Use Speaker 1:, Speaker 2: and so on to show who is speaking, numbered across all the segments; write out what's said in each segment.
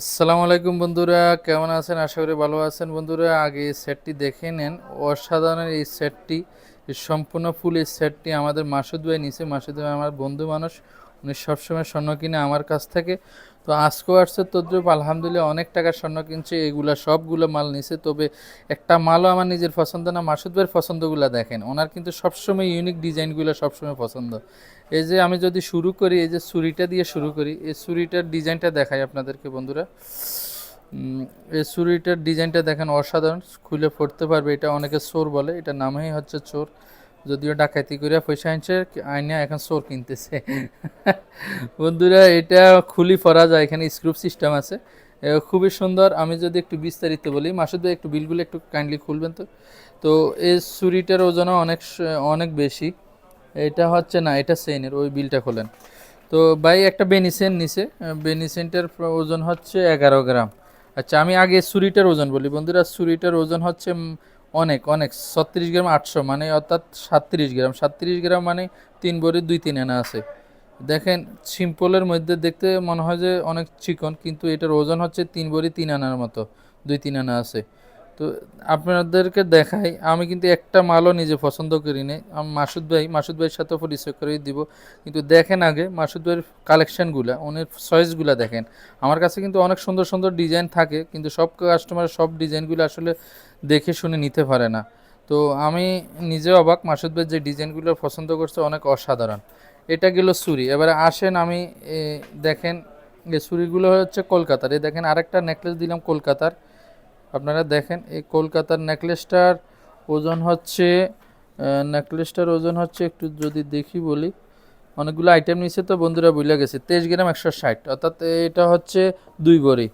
Speaker 1: আসসালামু আলাইকুম বন্ধুরা, কেমন আছেন? আশা করি ভালো আছেন। বন্ধুরা, আগে এই সেটটি দেখে নেন। অসাধারণের এই সেটটি সম্পূর্ণ ফুল এই সেটটি আমাদের মাসুদ ভাই নিচে মাসুদ ভাই আমার বন্ধু মানুষ। উনি সবসময় স্বর্ণ কিনে আমার কাছ থেকে। তো আজকেও আসছে তদ্রুপ, আলহামদুলিল্লাহ অনেক টাকার স্বর্ণ কিনছে, এগুলা সবগুলো মাল নিছে। তবে একটা মালও আমার নিজের পছন্দ না, মাসুদ ভাইয়ের পছন্দগুলো দেখেন। ওনার কিন্তু সবসময় ইউনিক ডিজাইনগুলো সবসময় পছন্দ। এই যে আমি যদি শুরু করি, এই যে ছুরিটা দিয়ে শুরু করি, এই ছুরিটার ডিজাইনটা দেখাই আপনাদেরকে বন্ধুরা। এই ছুরিটার ডিজাইনটা দেখেন অসাধারণ, খুলে পড়তে পারবে, এটা অনেকে চোর বলে এটা নামই হচ্ছে চোর। যদিও ডাকাতি করিয়া পয়সা আনছে আইনা এখন চোর কিনতেছে। বন্ধুরা, এটা খুলি পরা যায়, এখানে স্ক্রুপ সিস্টেম আছে। খুবই সুন্দর। আমি যদি একটু বিস্তারিত বলি, মাসুদ ভাই, একটু বিলগুলো একটু কাইন্ডলি খুলবেন তো? তো এই ছুরিটার ওজনও অনেক অনেক বেশি। এটা হচ্ছে না, এটা সেনের ওই বিলটা খোলেন। তো, ভাই, একটা বেনিসেন নিছে। বেনিসেনটার ওজন হচ্ছে এগারো গ্রাম। আচ্ছা আমি আগে ছুরিটার ওজন বলি। বন্ধুরা ছুরিটার ওজন হচ্ছে অনেক অনেক। ছত্রিশ গ্রাম আটশো মানে অর্থাৎ সাতত্রিশ গ্রাম। সাতত্রিশ গ্রাম মানে তিন বড়ি দুই তিন আনা আছে। দেখেন, সিম্পলের মধ্যে দেখতে মনে হয় যে অনেক চিকন, কিন্তু এটার ওজন হচ্ছে তিন বড়ি তিন আনার মতো, দুই তিন আনা আছে। তো আপনাদেরকে দেখাই, আমি কিন্তু একটা মালও নিজে পছন্দ করি নাই আমি মাসুদ ভাই, মাসুদ ভাইয়ের সাথে পরিচয় করে দিব। কিন্তু দেখেন আগে মাসুদ ভাইয়ের কালেকশানগুলো ওনার চয়েসগুলো দেখেন। আমার কাছে কিন্তু অনেক সুন্দর সুন্দর ডিজাইন থাকে, কিন্তু সব কাস্টমার সব ডিজাইনগুলো আসলে দেখে শুনে নিতে পারে না। তো আমি নিজে অবাক, মাসুদ ভাই যে ডিজাইনগুলো পছন্দ করছে অনেক অসাধারণ। এটা গেল চুরি এবারে আসেন আমি দেখেন, এই চুরিগুলো হচ্ছে কলকাতার। এই দেখেন আরেকটা নেকলেস দিলাম কলকাতার। আপনারা দেখেন, এই কলকাতার নেকলেসটার ওজন হচ্ছে নেকলেসটার ওজন হচ্ছে একটু যদি দেখি বলি, অনেকগুলো আইটেম নিচ্ছে তো বন্ধুরা বুঝলে গেছে, তেইশ গ্রাম একশো ষাট, অর্থাৎ এটা হচ্ছে দুই বড়ি,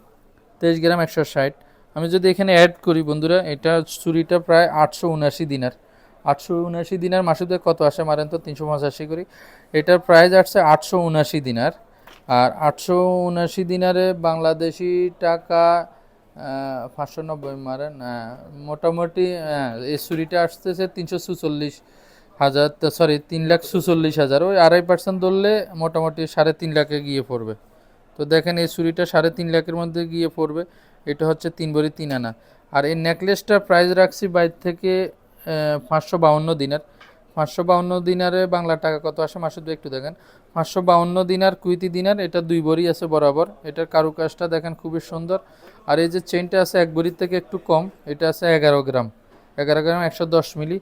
Speaker 1: তেইশ গ্রাম একশো ষাট। আমি যদি এখানে অ্যাড করি বন্ধুরা, এটা চুরিটা প্রায় আটশো উনাশি দিনার, আটশো উনাশি দিনার মাসুদে কত আসে মারেন তো, তিনশো পঁচাশি করি। এটার প্রাইস আসছে আটশো উনাশি দিনার, আর আটশো উনাশি দিনারে বাংলাদেশি টাকা পাঁচশো নব্বই মারেন। মোটামুটি এই চুরিটা আসতেছে তিনশো সুচল্লিশ হাজার সরি তিন লাখ সুচল্লিশ হাজার। ওই আড়াই পার্সেন্ট ধরলে মোটামুটি সাড়ে তিন লাখে গিয়ে পড়বে। তো দেখেন এই চুরিটা সাড়ে তিন লাখের মধ্যে গিয়ে পড়বে। এটা হচ্ছে তিন ভরি তিন আনা। আর এই নেকলেসটার প্রাইস রাখছি বাইর থেকে পাঁচশো বাউন্ন দিনার। পাঁচশো বাউন্ন দিনারে বাংলা টাকা কত আসে? মাসুদ একটু দেখেন। পাঁচশো বাউন্ন দিনার কুইতি দিনার, এটা দুই বড়ি আছে বরাবর। এটার কারুকাজটা দেখেন খুবই সুন্দর। আর এই যে চেনটা আছে এক বড়ির থেকে একটু কম, এটা আছে এগারো গ্রাম। এগারো গ্রাম একশো দশ মিলি।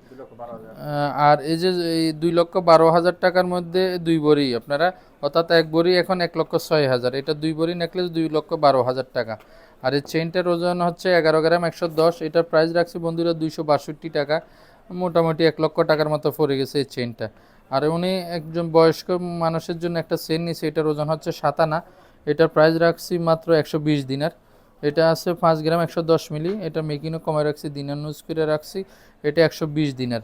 Speaker 1: আর এই যে এই দুই লক্ষ বারো হাজার টাকার মধ্যে দুই বড়ি আপনারা। অর্থাৎ এক বড়ি এখন এক লক্ষ ছয় হাজার। এটা দুই বড়ি নেকলেস দুই লক্ষ বারো হাজার টাকা। আর এই চেনটার ওজন হচ্ছে এগারো গ্রাম একশো দশ। এটার প্রাইস রাখছি বন্ধুরা দুইশো বাষট্টি টাকা। মোটামুটি এক লক্ষ টাকার মতো পড়ে গেছে এই চেনটা আর উনি একজন বয়স্ক মানুষের জন্য একটা চেন নিছে, এটার ওজন হচ্ছে সাতানা। এটার প্রাইস রাখছি মাত্র একশো বিশ দিনার। এটা আছে পাঁচ গ্রাম একশো দশ মিলি, এটা মেকিনও কমে রাখছি, দিনার নুজ করে রাখছি, এটা একশো বিশ দিনার।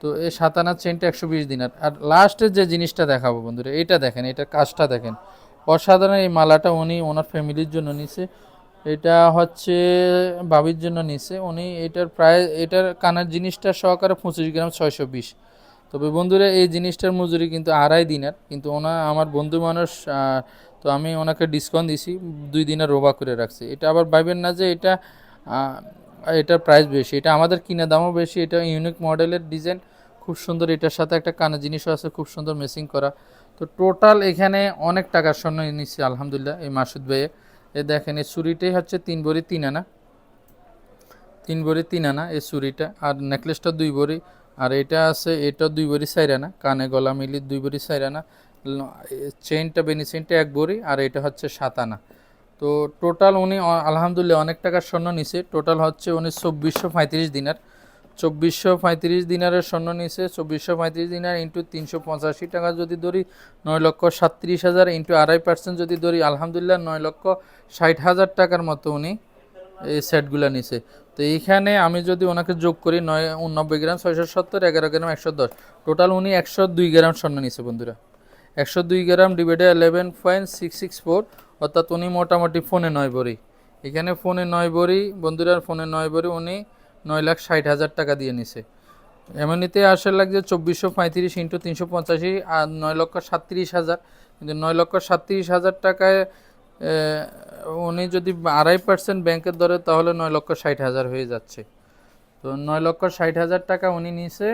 Speaker 1: তো এই সাতানা চেনটা একশো বিশ দিনার। আর লাস্টের যে জিনিসটা দেখাবো বন্ধুরা, এটা দেখেন এটা কাজটা দেখেন। অসাধারণ এই মালাটা উনি ওনার ফ্যামিলির জন্য নিছে। এটা হচ্ছে বাবির জন্য নিছে। উনি এটার প্রায়, এটার কানের জিনিসটা সহকারে পঁচিশ গ্রাম ছয়শো বিশ। তবে বন্ধুরা, এই জিনিসটার মজুরি কিন্তু আড়াই দিনের। কিন্তু ওনা, আমার বন্ধু মানুষ তো আমি ওনাকে ডিসকাউন্ট দিছি, দুই দিনের রোবা করে রাখছি। এটা আবার ভাইবেন না যে এটা এটার প্রাইস বেশি। এটা আমাদের কিনা দামও বেশি, এটা ইউনিক মডেলের ডিজাইন খুব সুন্দর, এটার সাথে একটা কানের জিনিসও আছে, খুব সুন্দর মেসিং করা। তো টোটাল এখানে অনেক টাকার স্বর্ণ নিচ্ছি আলহামদুলিল্লাহ, এই মাসুদ ভাইয়ে। এ দেখেন এই চুরিটাই হচ্ছে তিন ভরি তিন আনা। তিন ভরি তিন আনা এই চুরিটা আর নেকলেসটা দুই ভরি আর এটা আছে, এটা দুই ভরি চার আনা, কানে গলা মিলি দুই ভরি চার আনা চেইনটা, বেনি চেইনটা এক ভরি আর এটা হচ্ছে সাত আনা। তো টোটাল উনি আলহামদুলিল্লাহ অনেক টাকার স্বর্ণ নিছে, টোটাল হচ্ছে উনি চব্বিশশো পঁয়ত্রিশ দিনার। চব্বিশশো পঁয়ত্রিশ দিনারের স্বর্ণ নিছে চব্বিশশো পঁয়ত্রিশ দিনার ইন্টু তিনশো পঁচাশি টাকা যদি ধরি, নয় লক্ষ সাতত্রিশ হাজার ইন্টু আড়াই পার্সেন্ট যদি ধরি, আলহামদুলিল্লাহ নয় লক্ষ ষাট হাজার টাকার মতো উনি এই সেটগুলো নিছে তো এইখানে আমি যদি ওনাকে যোগ করি, নয় উননব্বই গ্রাম ছয়শো সত্তর, এগারো গ্রাম একশো দশ। টোটাল উনি একশো দুই গ্রাম স্বর্ণ নিছে বন্ধুরা। একশো দুই gram divided eleven point six six four, অর্থাৎ উনি মোটামুটি ফোনে নয় বড়ি এখানে ফোনে নয় বড়ি বন্ধুরা ফোনে নয় বড়ি উনি নয় লাখ ষাট হাজার টাকা দিয়ে নিছে। এমনিতে আসলে লাগছে চব্বিশশো পঁয়ত্রিশ ইন্টু তিনশো পঁচাশি, আর নয় লক্ষ সাতত্রিশ হাজার। কিন্তু নয় লক্ষ সাতত্রিশ হাজার টাকায় উনি যদি আড়াই পার্সেন্ট ব্যাংকের দরে, তাহলে নয় লক্ষ ষাট হাজার হয়ে যাচ্ছে। তো নয় লক্ষ ষাট হাজার টাকা উনি নিছে,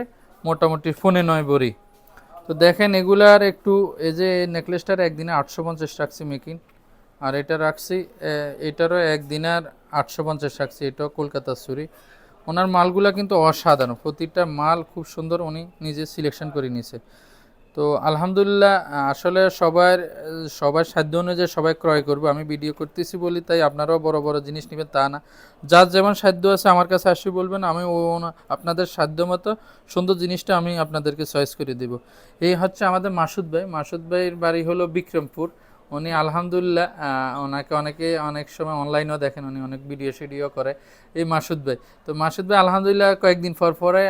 Speaker 1: মোটামুটি ফোনে নয় বড়ি। তো দেখেন এগুলার একটু, এই যে নেকলেসটার একদিনে আটশো পঞ্চাশ রাখছি মেকিং আর এটা রাখছি এটারও একদিনার আটশো পঞ্চাশ রাখছি, এটাও কলকাতার সুরি ওনার মালগুলা কিন্তু অসাধারণ। প্রতিটা মাল খুব সুন্দর উনি নিজে সিলেকশন করে নিয়েছে তো আলহামদুলিল্লাহ, আসলে সবার সবার সাধ্য অনুযায়ী সবাই ক্রয় করব। আমি ভিডিও করতেছি বলি, তাই আপনারাও বড় বড় জিনিস নেবেন তা না। যার যেমন সাধ্য আছে আমার কাছে আসি বলবেন, আমি ও আপনাদের সাধ্য মতো সুন্দর জিনিসটা আমি আপনাদেরকে চয়েস করে দিব। এই হচ্ছে আমাদের মাসুদ ভাই। মাসুদ ভাইয়ের বাড়ি হলো বিক্রমপুর। উনি আলহামদুলিল্লাহ ওনাকে অনেকে অনেক সময় অনলাইনেও দেখেন, উনি অনেক ভিডিও শিডিও করে। এই মাসুদ ভাই, তো মাসুদ ভাই আলহামদুলিল্লাহ কয়েকদিন পর পরে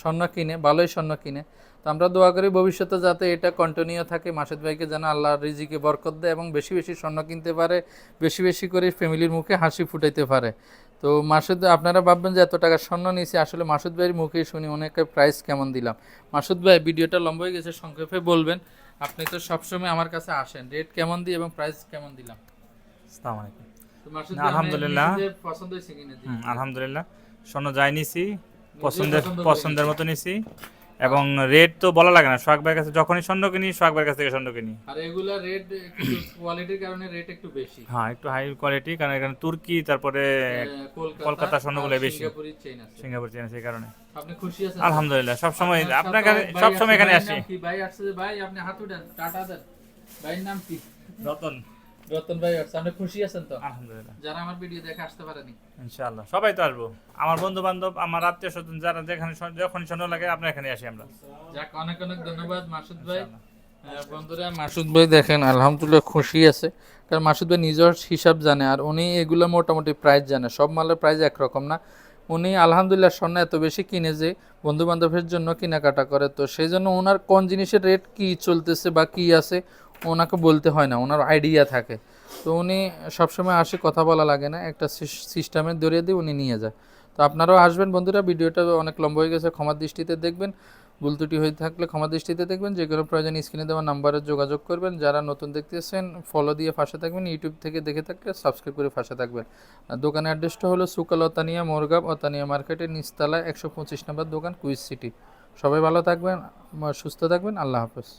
Speaker 1: স্বর্ণ কিনে, ভালোই স্বর্ণ কিনে। তো আমরা দোয়া করি ভবিষ্যতে যাতে এটা কন্টিনিউ থাকে, মাসুদ ভাইকে যেন আল্লাহ রিজিকে বরকত দেয় এবং বেশি বেশি স্বর্ণ কিনতে পারে, বেশি বেশি করে ফ্যামিলির মুখে হাসি ফুটাইতে পারে। তো মাসুদ আপনারা ভাববেন যে এত টাকা স্বর্ণ নিয়েছি, আসলে মাসুদ ভাইয়ের মুখে শুনি অনেকে প্রাইস কেমন দিলাম? মাসুদ ভাই ভিডিওটা লম্বা হয়ে গেছে, সংক্ষেপে বলবেন। আপনি তো সবসময় আমার কাছে আসেন। রেট কেমন দিই এবং প্রাইস কেমন দিলাম?
Speaker 2: আসসালামু আলাইকুম। আলহামদুলিল্লাহ।
Speaker 1: পছন্দ হয়েছে কিনা?
Speaker 2: আলহামদুলিল্লাহ। শোনো যাই নিছি পছন্দের
Speaker 1: পছন্দ
Speaker 2: পছন্দের মতো নিছি। এবং রেট তো বলা লাগে না সোহাগ ভাইয়ের কাছে যখনই স্বর্ণ কিনি সোহাগ ভাইয়ের কাছ থেকে স্বর্ণ কিনি
Speaker 1: আর এগুলা রেট একটু কোয়ালিটির কারণে রেট একটু বেশি।
Speaker 2: হ্যাঁ একটু হাই কোয়ালিটি কারণ এখানে তুর্কি তারপরে
Speaker 1: আহ,
Speaker 2: কলকাতা স্বর্ণগুলো বেশি।
Speaker 1: সিঙ্গাপুরি চেইন আছে।
Speaker 2: সিঙ্গাপুর চেন সেই কারণে।
Speaker 1: আপনি খুশি আছেন?
Speaker 2: আলহামদুলিল্লাহ সব সময় আপনার কাছে সব সময় এখানে আসি।
Speaker 1: কি? ভাই আসছে ভাই আপনি হাত উঠান টাটা দেন। ভাইয়ের নাম কি?
Speaker 2: রতন।
Speaker 1: রতন ভাই আপনি খুশি আছেন তো?
Speaker 2: আলহামদুলিল্লাহ।
Speaker 1: যারা আমার ভিডিও দেখে আসতে পারেনি।
Speaker 2: ইনশাআল্লাহ। সবাই তো আসব। আমার বন্ধু বান্ধব আমার আত্মীয় স্বজন যারা যেখানে স্বর্ণ লাগে আপনার এখানে আসি আমরা।
Speaker 1: যাক অনেক অনেক ধন্যবাদ মাসুদ ভাই। বন্ধুরা মাসুদ ভাই দেখেন আলহামদুলিল্লাহ খুশি আছে। কারণ মাসুদ ভাই নিজের হিসাব জানে আর উনি এগুলো মোটামুটি প্রাইস জানে। সব মালের প্রাইস একরকম না। উনি আলহামদুলিল্লাহ স্বর্ণ এত বেশি কিনে যে বন্ধু বান্ধবের জন্য কেনাকাটা করে। তো সেই জন্য ওনার কোন জিনিসের রেট কি চলতেছে বা কি আছে ওনাকে বলতে হয় না, ওনার আইডিয়া থাকে। তো উনি সবসময় আসে, কথা বলা লাগে না, একটা সিস্টেমে ধরিয়ে দিয়ে উনি নিয়ে যায়। তো আপনারাও আসবেন বন্ধুরা, ভিডিওটা অনেক লম্বা হয়ে গেছে, ক্ষমার দৃষ্টিতে দেখবেন। ভুল ত্রুটি হয়ে থাকলে ক্ষমা দৃষ্টিতে দেখবেন, যে কোনো প্রয়োজন স্ক্রিনে দেওয়া নাম্বারে যোগাযোগ করবেন। যারা নতুন দেখতেছেন ফলো দিয়ে ফাঁসে থাকবেন ইউটিউব থেকে দেখে থাকলে সাবস্ক্রাইব করে ফাঁসে থাকবেন। দোকানের অ্যাড্রেসটা হলো সুকাল অতানিয়া মোরগাব অতানিয়া মার্কেটের নিচতলায় একশো পঁচিশ নম্বর দোকান, কুইজ সিটি। সবাই ভালো থাকবেন, সুস্থ থাকবেন, আল্লাহ হাফেজ।